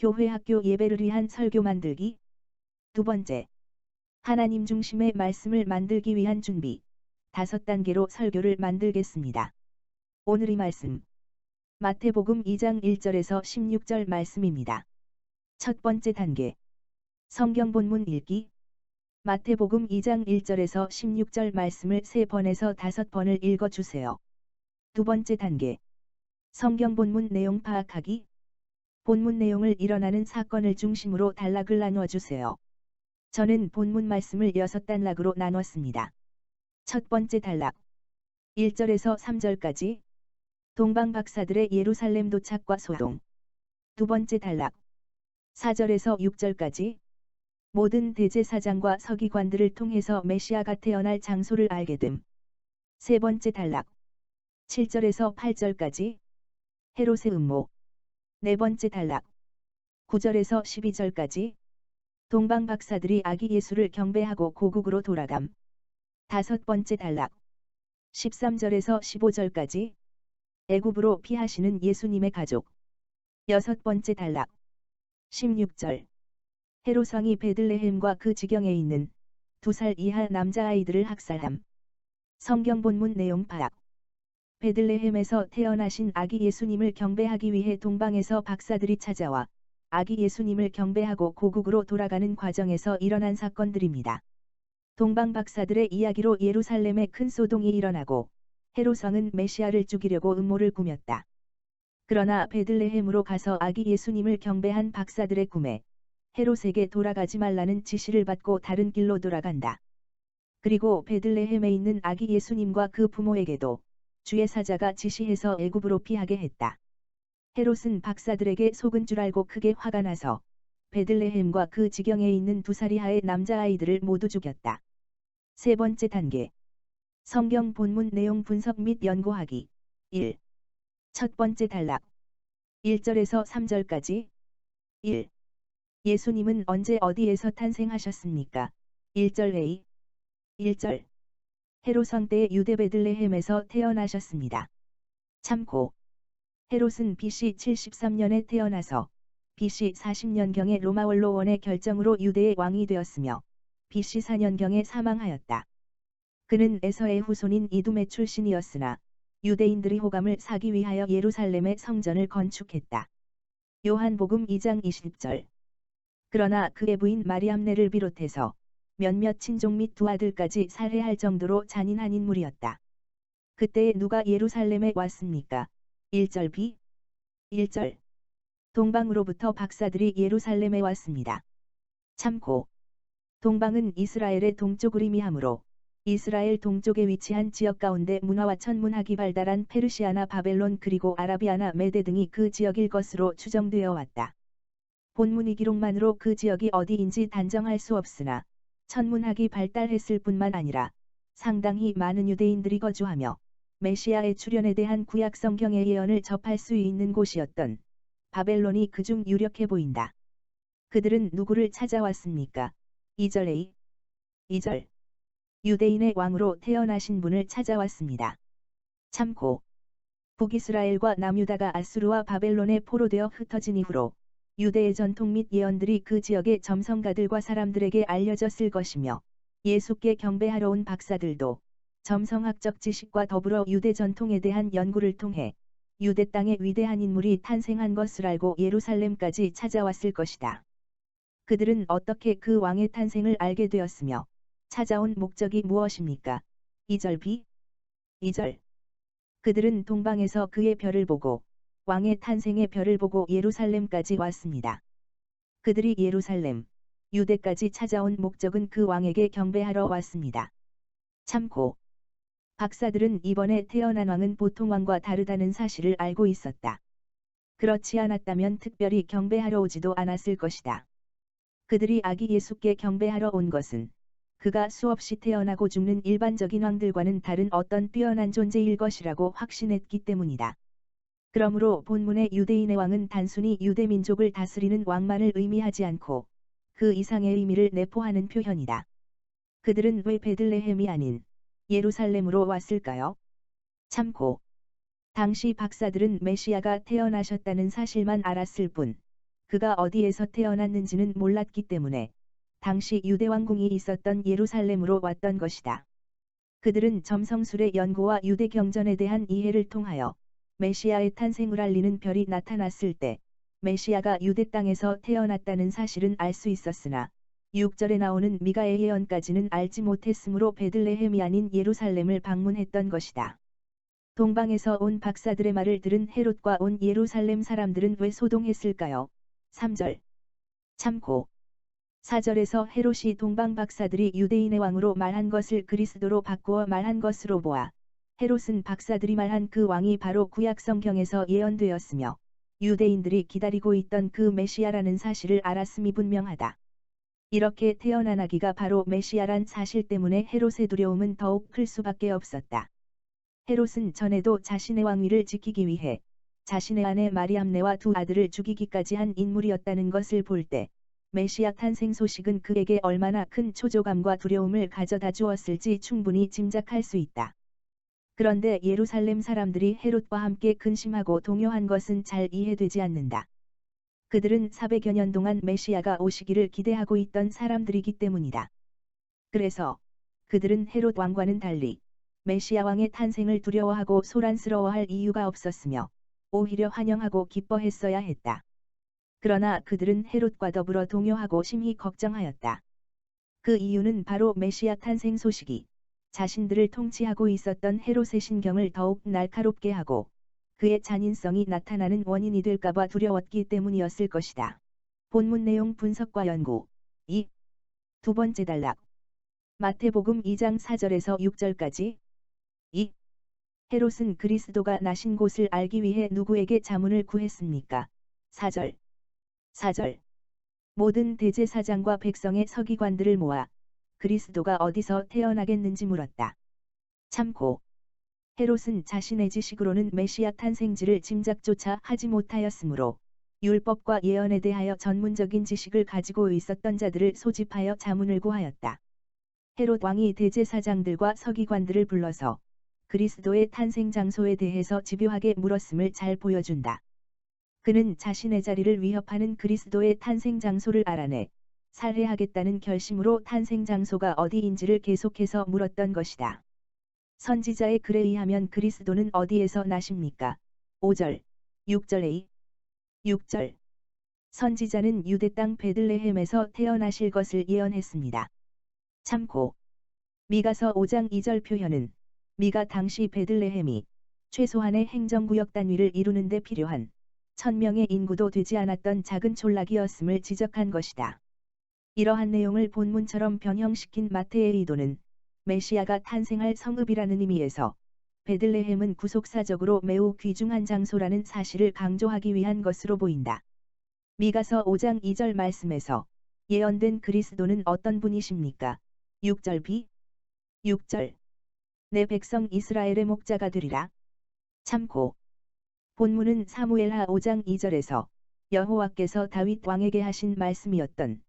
교회 학교 예배를 위한 설교 만들기. 두 번째, 하나님 중심의 말씀을 만들기 위한 준비. 다섯 단계로 설교를 만들겠습니다. 오늘의 말씀. 마태복음 2장 1절에서 16절 말씀입니다. 첫 번째 단계. 성경 본문 읽기. 마태복음 2장 1절에서 16절 말씀을 세 번에서 다섯 번을 읽어 주세요. 두 번째 단계. 성경 본문 내용 파악하기. 본문 내용을 일어나는 사건을 중심으로 단락을 나누어 주세요. 저는 본문 말씀을 여섯 단락으로 나눴습니다. 첫 번째 단락. 1절에서 3절까지. 동방 박사들의 예루살렘 도착과 소동. 두 번째 단락. 4절에서 6절까지. 모든 대제사장과 서기관들을 통해서 메시아가 태어날 장소를 알게 됨. 세 번째 단락. 7절에서 8절까지. 헤롯의 음모. 네 번째 단락. 9절에서 12절까지. 동방 박사들이 아기 예수를 경배하고 고국으로 돌아감. 다섯 번째 단락. 13절에서 15절까지. 애굽으로 피하시는 예수님의 가족. 여섯 번째 단락. 16절. 헤로성이 베들레헴과 그 지경에 있는 두 살 이하 남자아이들을 학살함. 성경 본문 내용 파악. 베들레헴에서 태어나신 아기 예수님을 경배하기 위해 동방에서 박사들이 찾아와 아기 예수님을 경배하고 고국으로 돌아가는 과정에서 일어난 사건들입니다. 동방 박사들의 이야기로 예루살렘에 큰 소동이 일어나고 헤로성은 메시아를 죽이려고 음모를 꾸몄다. 그러나 베들레헴으로 가서 아기 예수님을 경배한 박사들의 꿈에 헤롯에게 돌아가지 말라는 지시를 받고 다른 길로 돌아간다. 그리고 베들레헴에 있는 아기 예수님과 그 부모에게도 주의 사자가 지시해서 애굽으로 피하게 했다. 헤롯은 박사들에게 속은 줄 알고 크게 화가 나서 베들레헴과 그 지경에 있는 두 살 이하의 남자아이들을 모두 죽였다. 세 번째 단계. 성경 본문 내용 분석 및 연구하기. 1. 첫 번째 단락. 1절에서 3절까지. 1. 예수님은 언제 어디에서 탄생하셨습니까? 1절 A. 1절. 헤롯성 때 유대 베들레헴에서 태어나셨습니다. 참고. 헤롯은 BC 73년에 태어나서 BC 40년경에 로마 원로원의 결정으로 유대의 왕이 되었으며 BC 4년경에 사망하였다. 그는 에서의 후손인 이둠의 출신이었으나 유대인들이 호감을 사기 위하여 예루살렘의 성전을 건축했다. 요한복음 2장 20절 그러나 그의 부인 마리암네를 비롯해서 몇몇 친족 및 두 아들까지 살해할 정도로 잔인한 인물이었다. 그때에 누가 예루살렘에 왔습니까? 1절 B 1절 동방으로부터 박사들이 예루살렘에 왔습니다. 참고 동방은 이스라엘의 동쪽을 의미하므로 이스라엘 동쪽에 위치한 지역 가운데 문화와 천문학이 발달한 페르시아나 바벨론 그리고 아라비아나 메데 등이 그 지역일 것으로 추정되어 왔다. 본문이 기록만으로 그 지역이 어디인지 단정할 수 없으나 천문학이 발달했을 뿐만 아니라 상당히 많은 유대인들이 거주하며 메시아의 출현에 대한 구약 성경의 예언을 접할 수 있는 곳이었던 바벨론이 그중 유력해 보인다. 그들은 누구를 찾아왔습니까? 2절 A 2절 유대인의 왕으로 태어나신 분을 찾아왔습니다. 참고 북이스라엘과 남유다가 아수르와 바벨론에 포로되어 흩어진 이후로 유대의 전통 및 예언들이 그 지역의 점성가들과 사람들에게 알려졌을 것이며 예수께 경배하러 온 박사들도 점성학적 지식과 더불어 유대 전통에 대한 연구를 통해 유대 땅에 위대한 인물이 탄생한 것을 알고 예루살렘까지 찾아왔을 것이다. 그들은 어떻게 그 왕의 탄생을 알게 되었으며 찾아온 목적이 무엇입니까? 2절 B 2절 그들은 동방에서 그의 별을 보고 왕의 탄생의 별을 보고 예루살렘까지 왔습니다. 그들이 예루살렘, 유대까지 찾아온 목적은 그 왕에게 경배하러 왔습니다. 참고. 박사들은 이번에 태어난 왕은 보통 왕과 다르다는 사실을 알고 있었다. 그렇지 않았다면 특별히 경배하러 오지도 않았을 것이다. 그들이 아기 예수께 경배하러 온 것은 그가 수없이 태어나고 죽는 일반적인 왕들과는 다른 어떤 뛰어난 존재일 것이라고 확신했기 때문이다. 그러므로 본문의 유대인의 왕은 단순히 유대 민족을 다스리는 왕만을 의미하지 않고 그 이상의 의미를 내포하는 표현이다. 그들은 왜 베들레헴이 아닌 예루살렘으로 왔을까요? 참고. 당시 박사들은 메시아가 태어나셨다는 사실만 알았을 뿐, 그가 어디에서 태어났는지는 몰랐기 때문에 당시 유대 왕궁이 있었던 예루살렘으로 왔던 것이다. 그들은 점성술의 연구와 유대 경전에 대한 이해를 통하여 메시아의 탄생을 알리는 별이 나타났을 때 메시아가 유대 땅에서 태어났다는 사실은 알 수 있었으나 6절에 나오는 미가의 예언까지는 알지 못했으므로 베들레헴이 아닌 예루살렘을 방문했던 것이다. 동방에서 온 박사들의 말을 들은 헤롯과 온 예루살렘 사람들은 왜 소동했을까요? 3절 참고 4절에서 헤롯이 동방 박사들이 유대인의 왕으로 말한 것을 그리스도로 바꾸어 말한 것으로 보아 헤롯은 박사들이 말한 그 왕이 바로 구약 성경에서 예언되었으며 유대인들이 기다리고 있던 그 메시아라는 사실을 알았음이 분명하다. 이렇게 태어난 아기가 바로 메시아란 사실 때문에 헤롯의 두려움은 더욱 클 수밖에 없었다. 헤롯은 전에도 자신의 왕위를 지키기 위해 자신의 아내 마리암네와 두 아들을 죽이기까지 한 인물이었다는 것을 볼 때 메시아 탄생 소식은 그에게 얼마나 큰 초조감과 두려움을 가져다 주었을지 충분히 짐작할 수 있다. 그런데 예루살렘 사람들이 헤롯과 함께 근심하고 동요한 것은 잘 이해되지 않는다. 그들은 400여 년 동안 메시아가 오시기를 기대하고 있던 사람들이기 때문이다. 그래서 그들은 헤롯 왕과는 달리 메시아 왕의 탄생을 두려워하고 소란스러워할 이유가 없었으며 오히려 환영하고 기뻐했어야 했다. 그러나 그들은 헤롯과 더불어 동요하고 심히 걱정하였다. 그 이유는 바로 메시아 탄생 소식이 자신들을 통치하고 있었던 헤롯의 신경을 더욱 날카롭게 하고 그의 잔인성이 나타나는 원인이 될까봐 두려웠기 때문이었을 것이다. 본문 내용 분석과 연구 2. 두 번째 단락 마태복음 2장 4절에서 6절까지 2. 헤롯은 그리스도가 나신 곳을 알기 위해 누구에게 자문을 구했습니까? 4절 4절 모든 대제사장과 백성의 서기관들을 모아 그리스도가 어디서 태어나겠는지 물었다. 참고 헤롯은 자신의 지식으로는 메시아 탄생지를 짐작조차 하지 못하였으므로 율법과 예언에 대하여 전문적인 지식을 가지고 있었던 자들을 소집하여 자문을 구하였다. 헤롯 왕이 대제사장들과 서기관들을 불러서 그리스도의 탄생 장소에 대해서 집요하게 물었음을 잘 보여준다. 그는 자신의 자리를 위협하는 그리스도의 탄생 장소를 알아내 살해하겠다는 결심으로 탄생 장소가 어디인지를 계속해서 물었던 것이다. 선지자의 글에 의하면 그리스도는 어디에서 나십니까? 5절, 6절에 6절. 선지자는 유대 땅 베들레헴에서 태어나실 것을 예언했습니다. 참고. 미가서 5장 2절 표현은 미가 당시 베들레헴이 최소한의 행정구역 단위를 이루는 데 필요한 천명의 인구도 되지 않았던 작은 촌락이었음을 지적한 것이다. 이러한 내용을 본문처럼 변형시킨 마태의 의도는 메시아가 탄생할 성읍이라는 의미에서 베들레헴은 구속사적으로 매우 귀중한 장소라는 사실을 강조하기 위한 것으로 보인다. 미가서 5장 2절 말씀에서 예언된 그리스도는 어떤 분이십니까? 6절 비 6절 내 백성 이스라엘의 목자가 되리라. 참고 본문은 사무엘하 5장 2절에서 여호와께서 다윗 왕에게 하신 말씀이었던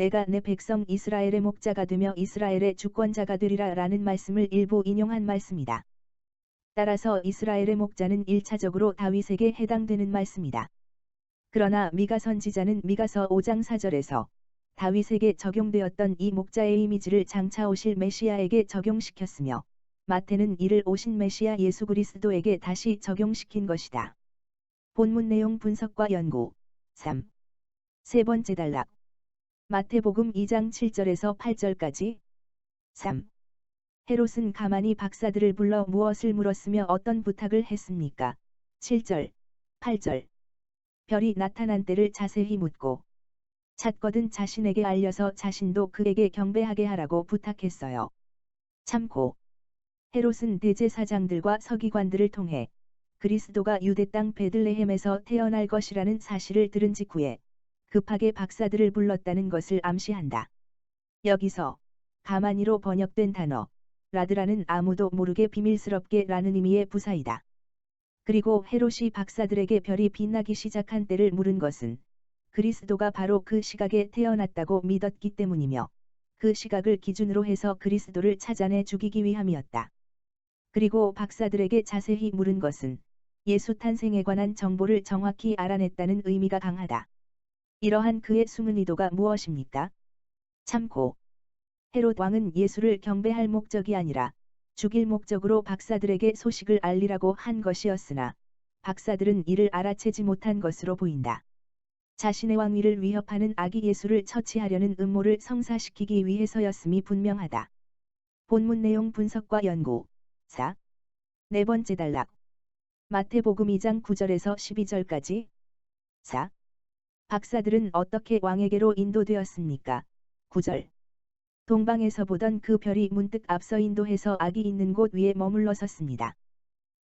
내가 내 백성 이스라엘의 목자가 되며 이스라엘의 주권자가 되리라 라는 말씀을 일부 인용한 말씀이다. 따라서 이스라엘의 목자는 1차적으로 다윗에게 해당되는 말씀이다. 그러나 미가 선지자는 미가서 5장 4절에서 다윗에게 적용되었던 이 목자의 이미지를 장차 오실 메시아에게 적용시켰으며 마태는 이를 오신 메시아 예수 그리스도에게 다시 적용시킨 것이다. 본문 내용 분석과 연구 3. 세 번째 단락 마태복음 2장 7절에서 8절까지 3. 헤롯은 가만히 박사들을 불러 무엇을 물었으며 어떤 부탁을 했습니까? 7절, 8절. 별이 나타난 때를 자세히 묻고 찾거든 자신에게 알려서 자신도 그에게 경배하게 하라고 부탁했어요. 참고 헤롯은 대제사장들과 서기관들을 통해 그리스도가 유대 땅 베들레헴에서 태어날 것이라는 사실을 들은 직후에 급하게 박사들을 불렀다는 것을 암시한다. 여기서 가만히로 번역된 단어 라드라는 아무도 모르게 비밀스럽게 라는 의미의 부사이다. 그리고 헤롯이 박사들에게 별이 빛나기 시작한 때를 물은 것은 그리스도가 바로 그 시각에 태어났다고 믿었기 때문이며 그 시각을 기준으로 해서 그리스도를 찾아내 죽이기 위함이었다. 그리고 박사들에게 자세히 물은 것은 예수 탄생에 관한 정보를 정확히 알아냈다는 의미가 강하다. 이러한 그의 숨은 의도가 무엇입니까? 참고. 헤롯 왕은 예수를 경배할 목적이 아니라 죽일 목적으로 박사들에게 소식을 알리라고 한 것이었으나 박사들은 이를 알아채지 못한 것으로 보인다. 자신의 왕위를 위협하는 아기 예수를 처치하려는 음모를 성사시키기 위해서였음이 분명하다. 본문 내용 분석과 연구 4. 네 번째 단락 마태복음 2장 9절에서 12절까지 4. 박사들은 어떻게 왕에게로 인도되었습니까? 9절 동방에서 보던 그 별이 문득 앞서 인도해서 악이 있는 곳 위에 머물러 섰습니다.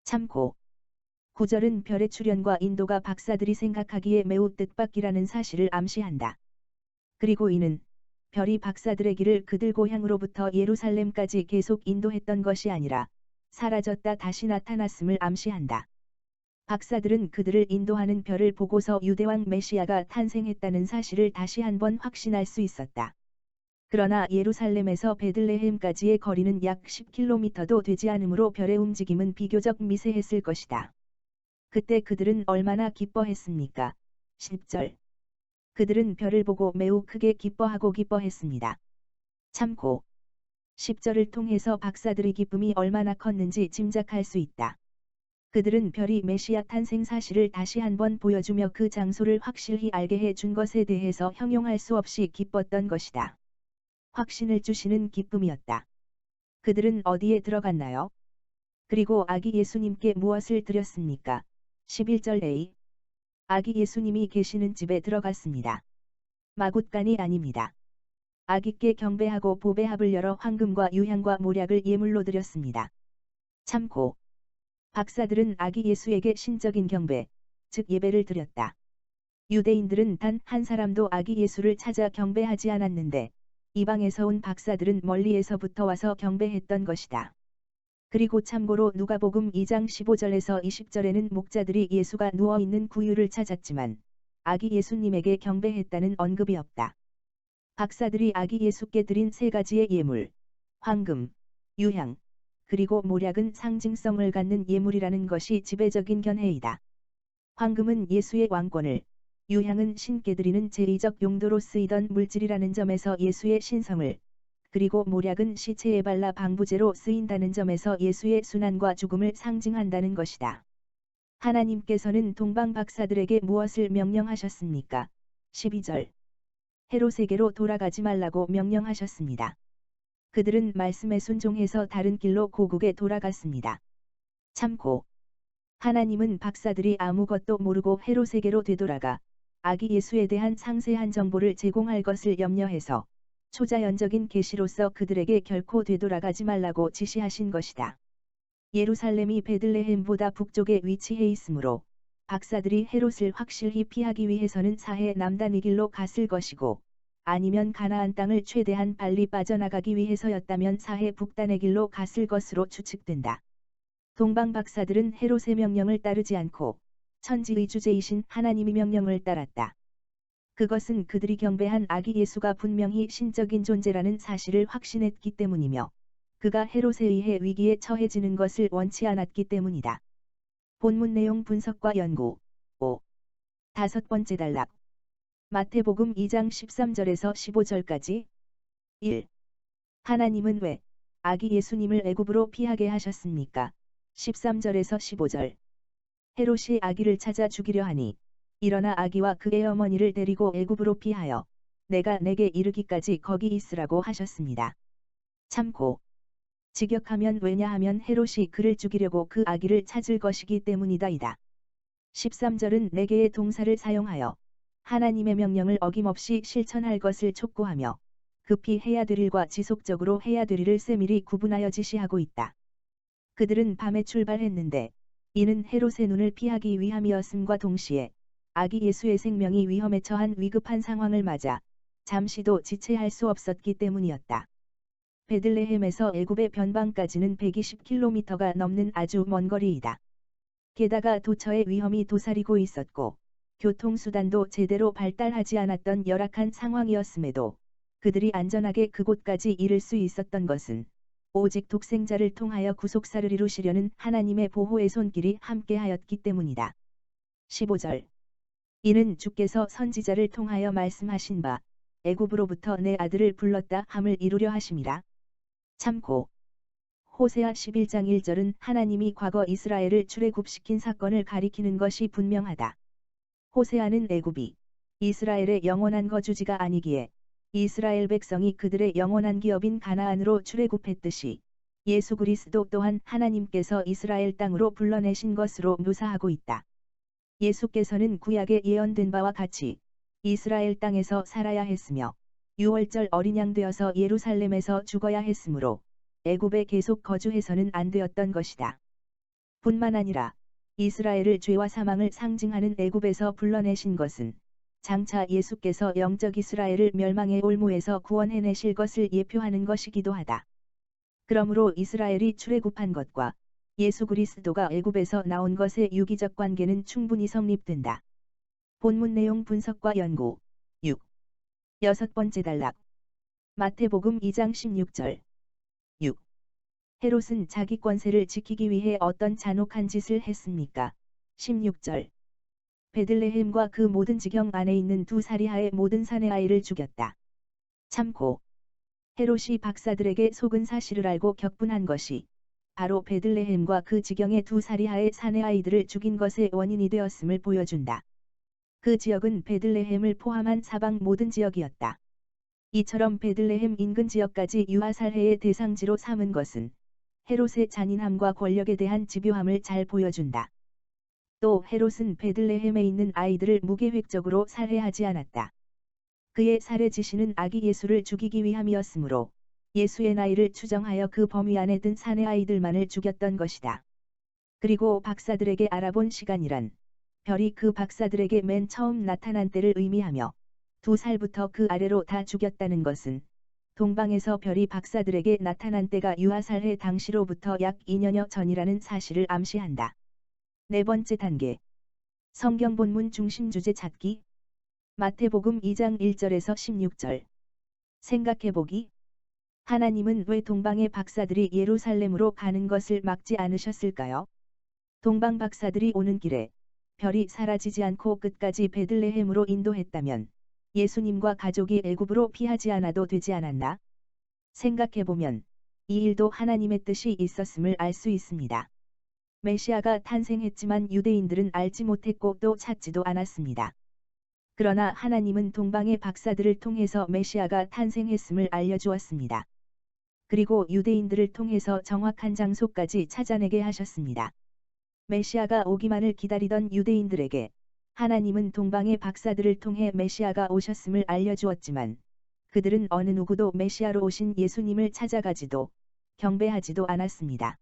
참고 9절은 별의 출현과 인도가 박사들이 생각하기에 매우 뜻밖이라는 사실을 암시한다. 그리고 이는 별이 박사들의 길을 그들 고향으로부터 예루살렘까지 계속 인도했던 것이 아니라 사라졌다 다시 나타났음을 암시한다. 박사들은 그들을 인도하는 별을 보고서 유대왕 메시아가 탄생했다는 사실을 다시 한번 확신할 수 있었다. 그러나 예루살렘에서 베들레헴까지의 거리는 약 10km도 되지 않으므로 별의 움직임은 비교적 미세했을 것이다. 그때 그들은 얼마나 기뻐했습니까? 10절. 그들은 별을 보고 매우 크게 기뻐하고 기뻐했습니다. 참고. 10절을 통해서 박사들의 기쁨이 얼마나 컸는지 짐작할 수 있다. 그들은 별이 메시아 탄생 사실을 다시 한번 보여주며 그 장소를 확실히 알게 해준 것에 대해서 형용할 수 없이 기뻤던 것이다. 확신을 주시는 기쁨이었다. 그들은 어디에 들어갔나요? 그리고 아기 예수님께 무엇을 드렸습니까? 11절 A. 아기 예수님이 계시는 집에 들어갔습니다. 마굿간이 아닙니다. 아기께 경배하고 보배합을 열어 황금과 유향과 모략을 예물로 드렸습니다. 참고. 박사들은 아기 예수에게 신적인 경배, 즉 예배를 드렸다. 유대인들은 단 한 사람도 아기 예수를 찾아 경배하지 않았는데 이방에서 온 박사들은 멀리에서부터 와서 경배했던 것이다. 그리고 참고로 누가복음 2장 15절에서 20절에는 목자들이 예수가 누워있는 구유를 찾았지만 아기 예수님에게 경배했다는 언급이 없다. 박사들이 아기 예수께 드린 세 가지의 예물, 황금, 유향, 그리고 모략은 상징성을 갖는 예물이라는 것이 지배적인 견해이다. 황금은 예수의 왕권을, 유향은 신께 드리는 제의적 용도로 쓰이던 물질이라는 점에서 예수의 신성을, 그리고 모략은 시체에 발라 방부제로 쓰인다는 점에서 예수의 순환과 죽음을 상징한다는 것이다. 하나님께서는 동방 박사들에게 무엇을 명령하셨습니까? 12절. 헤롯에게로 돌아가지 말라고 명령하셨습니다. 그들은 말씀에 순종해서 다른 길로 고국에 돌아갔습니다. 참고. 하나님은 박사들이 아무것도 모르고 헤롯에게로 되돌아가 아기 예수에 대한 상세한 정보를 제공할 것을 염려해서 초자연적인 계시로서 그들에게 결코 되돌아가지 말라고 지시하신 것이다. 예루살렘이 베들레헴보다 북쪽에 위치해 있으므로 박사들이 헤롯을 확실히 피하기 위해서는 사해 남단의 길로 갔을 것이고 아니면 가나안 땅을 최대한 빨리 빠져나가기 위해서였다면 사해 북단의 길로 갔을 것으로 추측된다. 동방 박사들은 헤롯의 명령을 따르지 않고 천지의 주제이신 하나님의 명령을 따랐다. 그것은 그들이 경배한 아기 예수가 분명히 신적인 존재라는 사실을 확신했기 때문이며 그가 헤롯에 의해 위기에 처해지는 것을 원치 않았기 때문이다. 본문 내용 분석과 연구 5. 다섯 번째 단락 마태복음 2장 13절에서 15절까지 1. 하나님은 왜 아기 예수님을 애굽으로 피하게 하셨습니까? 13절에서 15절 헤롯이 아기를 찾아 죽이려 하니 일어나 아기와 그의 어머니를 데리고 애굽으로 피하여 내가 내게 이르기까지 거기 있으라고 하셨습니다. 참고 직역하면 왜냐하면 헤롯이 그를 죽이려고 그 아기를 찾을 것이기 때문이다이다. 13절은 네 개의 동사를 사용하여 하나님의 명령을 어김없이 실천할 것을 촉구하며 급히 해야 될 일과 지속적으로 해야 될 일을 세밀히 구분하여 지시하고 있다. 그들은 밤에 출발했는데 이는 헤롯의 눈을 피하기 위함이었음과 동시에 아기 예수의 생명이 위험에 처한 위급한 상황을 맞아 잠시도 지체할 수 없었기 때문이었다. 베들레헴에서 애굽의 변방까지는 120km가 넘는 아주 먼 거리이다. 게다가 도처의 위험이 도사리고 있었고 교통수단도 제대로 발달하지 않았던 열악한 상황이었음에도 그들이 안전하게 그곳까지 이를 수 있었던 것은 오직 독생자를 통하여 구속사를 이루시려는 하나님의 보호의 손길이 함께하였기 때문이다. 15절 이는 주께서 선지자를 통하여 말씀하신 바 애굽으로부터 내 아들을 불렀다 함을 이루려 하심이라. 참고 호세아 11장 1절은 하나님이 과거 이스라엘을 출애굽시킨 사건을 가리키는 것이 분명하다. 호세아는 애굽이 이스라엘의 영원한 거주지가 아니기에 이스라엘 백성이 그들의 영원한 기업인 가나안으로 출애굽했듯이 예수 그리스도 또한 하나님께서 이스라엘 땅으로 불러내신 것으로 묘사하고 있다. 예수께서는 구약에 예언된 바와 같이 이스라엘 땅에서 살아야 했으며 6월절 어린 양 되어서 예루살렘에서 죽어야 했으므로 애굽에 계속 거주해서는 안 되었던 것이다. 뿐만 아니라 이스라엘을 죄와 사망을 상징하는 애굽에서 불러내신 것은 장차 예수께서 영적 이스라엘을 멸망의 올무에서 구원해내실 것을 예표하는 것이기도 하다. 그러므로 이스라엘이 출애굽한 것과 예수 그리스도가 애굽에서 나온 것의 유기적 관계는 충분히 성립된다. 본문 내용 분석과 연구 6. 여섯 번째 단락 마태복음 2장 16절 6. 헤롯은 자기 권세를 지키기 위해 어떤 잔혹한 짓을 했습니까? 16절 베들레헴과 그 모든 지경 안에 있는 두 사리하의 모든 사내 아이를 죽였다. 참고 헤롯이 박사들에게 속은 사실을 알고 격분한 것이 바로 베들레헴과 그 지경의 두 사리하의 사내 아이들을 죽인 것의 원인이 되었음을 보여준다. 그 지역은 베들레헴을 포함한 사방 모든 지역이었다. 이처럼 베들레헴 인근 지역까지 유아살해의 대상지로 삼은 것은 헤롯의 잔인함과 권력에 대한 집요함을 잘 보여준다. 또 헤롯은 베들레헴에 있는 아이들을 무계획적으로 살해하지 않았다. 그의 살해 지시는 아기 예수를 죽이기 위함이었으므로 예수의 나이를 추정하여 그 범위 안에 든 사내 아이들만을 죽였던 것이다. 그리고 박사들에게 알아본 시간이란 별이 그 박사들에게 맨 처음 나타난 때를 의미하며 두 살부터 그 아래로 다 죽였다는 것은 동방에서 별이 박사들에게 나타난 때가 유아살해 당시로부터 약 2년여 전이라는 사실을 암시한다. 네 번째 단계 성경 본문 중심 주제 찾기 마태복음 2장 1절에서 16절 생각해보기 하나님은 왜 동방의 박사들이 예루살렘으로 가는 것을 막지 않으셨을까요? 동방 박사들이 오는 길에 별이 사라지지 않고 끝까지 베들레헴으로 인도했다면 예수님과 가족이 애굽으로 피하지 않아도 되지 않았나? 생각해보면 이 일도 하나님의 뜻이 있었음을 알 수 있습니다. 메시아가 탄생했지만 유대인들은 알지 못했고 또 찾지도 않았습니다. 그러나 하나님은 동방의 박사들을 통해서 메시아가 탄생했음을 알려주었습니다. 그리고 유대인들을 통해서 정확한 장소까지 찾아내게 하셨습니다. 메시아가 오기만을 기다리던 유대인들에게 하나님은 동방의 박사들을 통해 메시아가 오셨음을 알려주었지만 그들은 어느 누구도 메시아로 오신 예수님을 찾아가지도 경배하지도 않았습니다.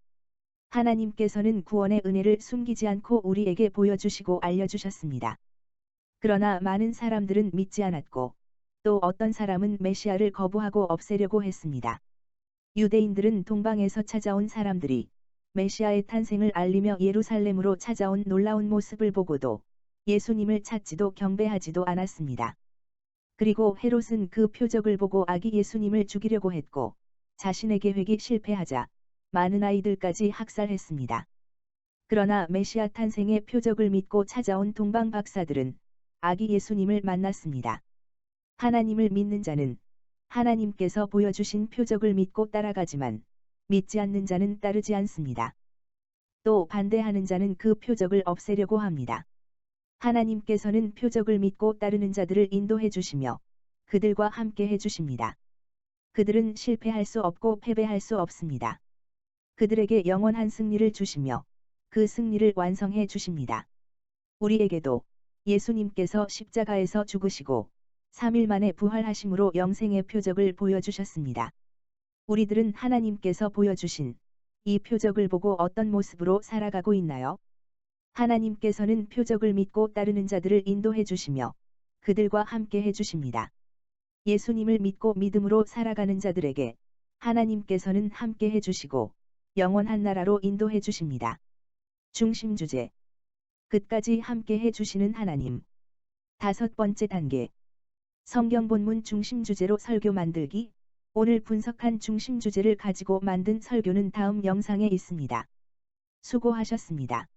하나님께서는 구원의 은혜를 숨기지 않고 우리에게 보여주시고 알려주셨습니다. 그러나 많은 사람들은 믿지 않았고 또 어떤 사람은 메시아를 거부하고 없애려고 했습니다. 유대인들은 동방에서 찾아온 사람들이 메시아의 탄생을 알리며 예루살렘으로 찾아온 놀라운 모습을 보고도 예수님을 찾지도 경배하지도 않았습니다. 그리고 헤롯은 그 표적을 보고 아기 예수님을 죽이려고 했고 자신의 계획이 실패하자 많은 아이들까지 학살했습니다. 그러나 메시아 탄생의 표적을 믿고 찾아온 동방 박사들은 아기 예수님을 만났습니다. 하나님을 믿는 자는 하나님께서 보여주신 표적을 믿고 따라가지만 믿지 않는 자는 따르지 않습니다. 또 반대하는 자는 그 표적을 없애려고 합니다. 하나님께서는 표적을 믿고 따르는 자들을 인도해 주시며 그들과 함께 해 주십니다. 그들은 실패할 수 없고 패배할 수 없습니다. 그들에게 영원한 승리를 주시며 그 승리를 완성해 주십니다. 우리에게도 예수님께서 십자가에서 죽으시고 3일 만에 부활하심으로 영생의 표적을 보여주셨습니다. 우리들은 하나님께서 보여주신 이 표적을 보고 어떤 모습으로 살아가고 있나요? 하나님께서는 표적을 믿고 따르는 자들을 인도해 주시며 그들과 함께 해 주십니다. 예수님을 믿고 믿음으로 살아가는 자들에게 하나님께서는 함께 해 주시고 영원한 나라로 인도해 주십니다. 중심 주제 끝까지 함께 해 주시는 하나님. 다섯 번째 단계. 성경 본문 중심 주제로 설교 만들기. 오늘 분석한 중심 주제를 가지고 만든 설교는 다음 영상에 있습니다. 수고하셨습니다.